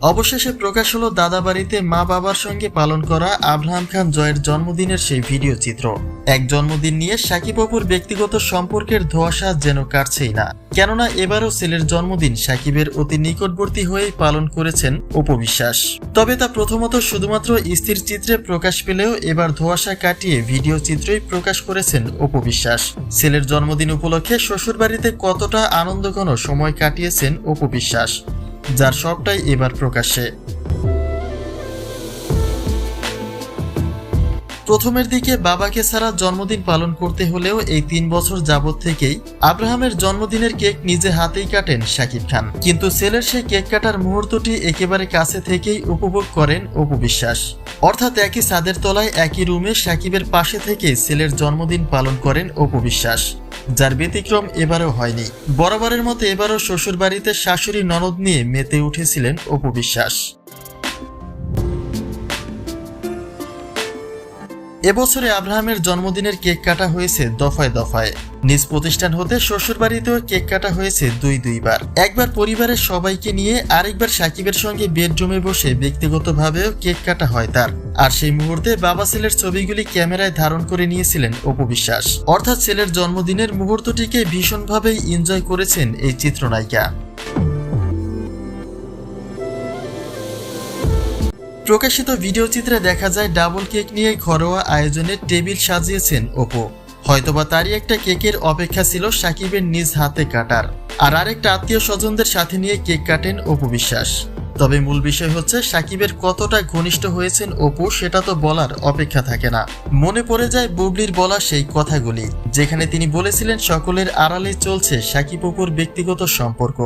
অবশেষে প্রকাশ হলো দাদা বাড়িতে মা বাবার সঙ্গে পালন করা আব্রাহাম খান জয়ের জন্মদিনের সেই ভিডিও চিত্র। এক জন্মদিন নিয়ে সাকিব অপুর ব্যক্তিগত সম্পর্কের ধোঁয়াশা যেন কাটছেই না। কেননা এবারও ছেলের জন্মদিন সাকিবের অতি নিকটবর্তী হয়েই পালন করেছেন উপবিশ্বাস তবে তা প্রথমত শুধুমাত্র স্থির চিত্রে প্রকাশ পেলেও এবার ধোঁয়াশা কাটিয়ে ভিডিও চিত্রই প্রকাশ করেছেন অপবিশ্বাস ছেলের জন্মদিন উপলক্ষে শ্বশুরবাড়িতে কতটা আনন্দঘন সময় কাটিয়েছেন অপবিশ্বাস যার সবটাই এবার প্রকাশ্যে। প্রথমের দিকে বাবাকে ছাড়া জন্মদিন পালন করতে হলেও এই তিন বছর যাবৎ থেকেই আব্রাহামের জন্মদিনের কেক নিজে হাতেই কাটেন শাকিব খান। কিন্তু ছেলের সেই কেক কাটার মুহূর্তটি একেবারে কাছে থেকেই উপভোগ করেন অপবিশ্বাস অর্থাৎ একই ছাদের তলায় একই রুমে সাকিবের পাশে থেকে ছেলের জন্মদিন পালন করেন অপবিশ্বাস যার ব্যতিক্রম এবারও হয়নি। বরাবরের মতো এবারও শ্বশুরবাড়িতে শাশুড়ি ননদ নিয়ে মেতে উঠেছিলেন অপবিশ্বাস এবছরে আব্রাহামের জন্মদিনের কেক কাটা হয়েছে দফায় দফায়। নিজ প্রতিষ্ঠান হতে শ্বশুরবাড়িতেও কেক কাটা হয়েছে দুই দুইবার। একবার পরিবারের সবাইকে নিয়ে আরেকবার সাকিবের সঙ্গে বেডরুমে বসে ব্যক্তিগতভাবেও কেক কাটা হয় তার। আর সেই মুহূর্তে বাবা ছেলের ছবিগুলি ক্যামেরায় ধারণ করে নিয়েছিলেন অপবিশ্বাস অর্থাৎ ছেলের জন্মদিনের মুহূর্তটিকে ভীষণভাবেই এনজয় করেছেন এই চিত্রনায়িকা। প্রকাশিত ভিডিও চিত্রে দেখা যায় ডাবল কেক নিয়ে ঘরোয়া আয়োজনে টেবিল সাজিয়েছেন ওপো হয়তোবা তারই একটা কেকের অপেক্ষা ছিল সাকিবের নিজ হাতে কাটার। আর আরেকটা আত্মীয় স্বজনদের সাথে নিয়ে কেক কাটেন অপু বিশ্বাস। তবে মূল বিষয় হচ্ছে সাকিবের কতটা ঘনিষ্ঠ হয়েছেন অপু সেটা তো বলার অপেক্ষা থাকে না। মনে পড়ে যায় বুবলির বলা সেই কথাগুলি, যেখানে তিনি বলেছিলেন সকলের আড়ালে চলছে সাকিব অপুর ব্যক্তিগত সম্পর্ক।